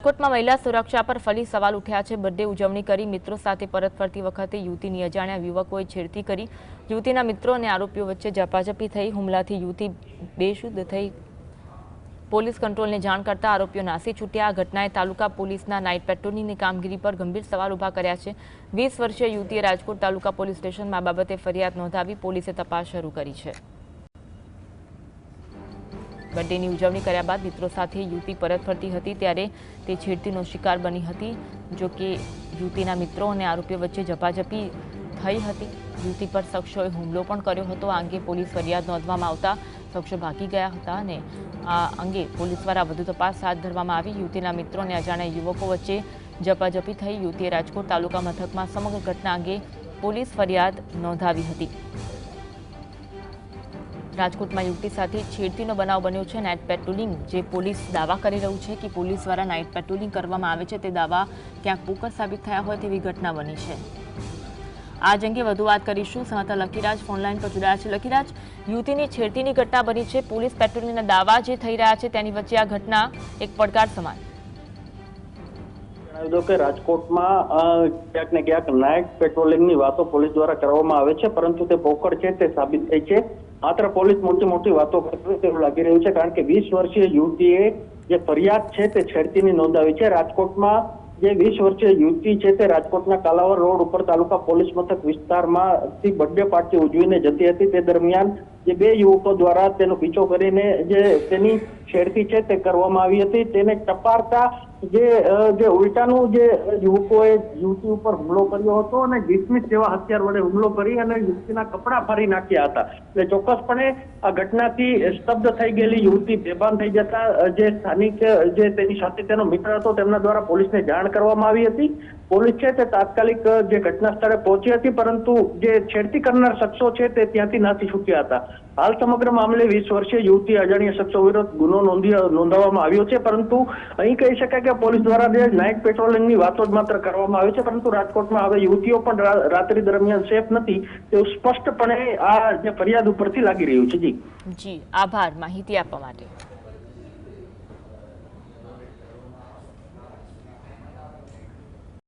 રાજકોટમાં મહિલા સુરક્ષા પર ફરી સવાલ ઉઠ્યા છે. બર્થડે ઉજવણી કરી મિત્રો સાથે પરત ફરતી વખતે યુવતીની અજાણ્યા યુવકોએ છેડતી કરી. યુવતીના મિત્રો અને આરોપીઓ વચ્ચે ઝપાઝપી થઈ. હુમલાથી યુવતી બેશુદ્ધ થઈ. પોલીસ કંટ્રોલને જાણ કરતા આરોપીઓ નાસી છૂટ્યા. આ ઘટનાએ તાલુકા પોલીસના નાઇટ પેટ્રોલિંગની કામગીરી પર ગંભીર સવાલ ઊભા કર્યા છે. વીસ વર્ષીય યુવતીએ રાજકોટ તાલુકા પોલીસ સ્ટેશનમાં બાબતે ફરિયાદ નોંધાવી પોલીસે તપાસ શરૂ કરી છે. બર્થડેની ઉજવણી કર્યા બાદ મિત્રો સાથે યુવતી પરત ફરતી હતી ત્યારે તે છેડતીનો શિકાર બની હતી, જો કે યુવતીના મિત્રો અને આરોપીઓ વચ્ચે ઝપાઝપી થઈ હતી. યુવતી પર શખ્સોએ હુમલો પણ કર્યો હતો. આ અંગે પોલીસ ફરિયાદ નોંધવામાં આવતા શખ્સો ભાગી ગયા હતા અને આ અંગે પોલીસ દ્વારા વધુ તપાસ હાથ ધરવામાં આવી. યુવતીના મિત્રો અને અજાણ્યા યુવકો વચ્ચે ઝપાઝપી થઈ યુવતીએ રાજકોટ તાલુકા મથકમાં સમગ્ર ઘટના અંગે પોલીસ ફરિયાદ નોંધાવી હતી. રાજકોટમાં યુવતી સાથે છેડતીનો બનાવ બન્યો છે. નાઇટ પેટ્રોલિંગ, જે પોલીસ દાવા કરી રહ્યું છે કે પોલીસ દ્વારા નાઇટ પેટ્રોલિંગ કરવામાં આવે છે, તે દાવા ક્યાંક પોકર સાબિત થયા હોય તેવી ઘટના બની છે. આ જ અંગે વધુ વાત કરીશું. સહતા લકીરાજ ફોનલાઈન પર જોડાયા છે. લકીરાજ, યુવતીની છેડતીની ઘટના બની છે. પોલીસ પેટ્રોલિંગના દાવા જે થઈ રહ્યા છે, તેની વચ્ચે આ ઘટના એક પડકાર સમાન. જણાવી કે રાજકોટમાં ક્યાંક ને ક્યાંક નાઇટ પેટ્રોલિંગની વાતો પોલીસ દ્વારા કરવામાં આવે છે, પરંતુ તે પોકળ છે, તે સાબિત થઈ છે. માત્ર પોલીસ મોટી મોટી વાતો કરતી તેવું લાગી રહ્યું છે, કારણ કે વીસ વર્ષીય યુવતીએ જે ફરિયાદ છે તે છેડતીની નોંધાવી છે. રાજકોટમાં જે વીસ વર્ષીય યુવતી છે તે રાજકોટના કાલાવર રોડ ઉપર તાલુકા પોલીસ મથક વિસ્તારમાં બર્થડે પાર્ટી ઉજવીને જતી હતી. તે દરમિયાન જે બે યુવકો દ્વારા તેનો પીછો કરીને જે તેની છેડતી છે તે કરવામાં આવી હતી. તેને ટપારતા જે જે ઉલટાનું જે યુવકોએ યુવતી ઉપર હુમલો કર્યો હતો અને ડિસમિસ જેવા હથિયાર વડે હુમલો કરી અને યુવતીના કપડા ફાડી નાખ્યા હતા. એટલે ચોક્કસપણે આ ઘટનાથી સ્તબ્ધ થઈ ગયેલી યુવતી બેભાન થઈ જતા જે સ્થાનિક જે તેની સાથે તેનો મિત્ર હતો તેમના દ્વારા પોલીસને જાણ કરવામાં આવી હતી. પોલીસ છે તે તાત્કાલિક જે ઘટના સ્થળે પહોંચી હતી, પરંતુ જે છેડતી કરનાર શખ્સો છે તે ત્યાંથી નાસી છૂટ્યા હતા. હાલ સમગ્ર મામલે વીસ વર્ષીય યુવતી અજાણ્યા શખ્સો વિરુદ્ધ ગુનો નોંધી નોંધાવવામાં આવ્યો છે, પરંતુ અહીં કહી શકાય કે પોલીસ દ્વારા જે નાઇટ પેટ્રોલિંગની વાતો જ માત્ર કરવામાં આવે છે, પરંતુ રાજકોટમાં હવે યુવતીઓ પણ રાત્રિ દરમિયાન સેફ નથી તેવું સ્પષ્ટપણે આ જે ફરિયાદ ઉપરથી લાગી રહ્યું છે. જી. જી, આભાર. માહિતી આપવા માટે.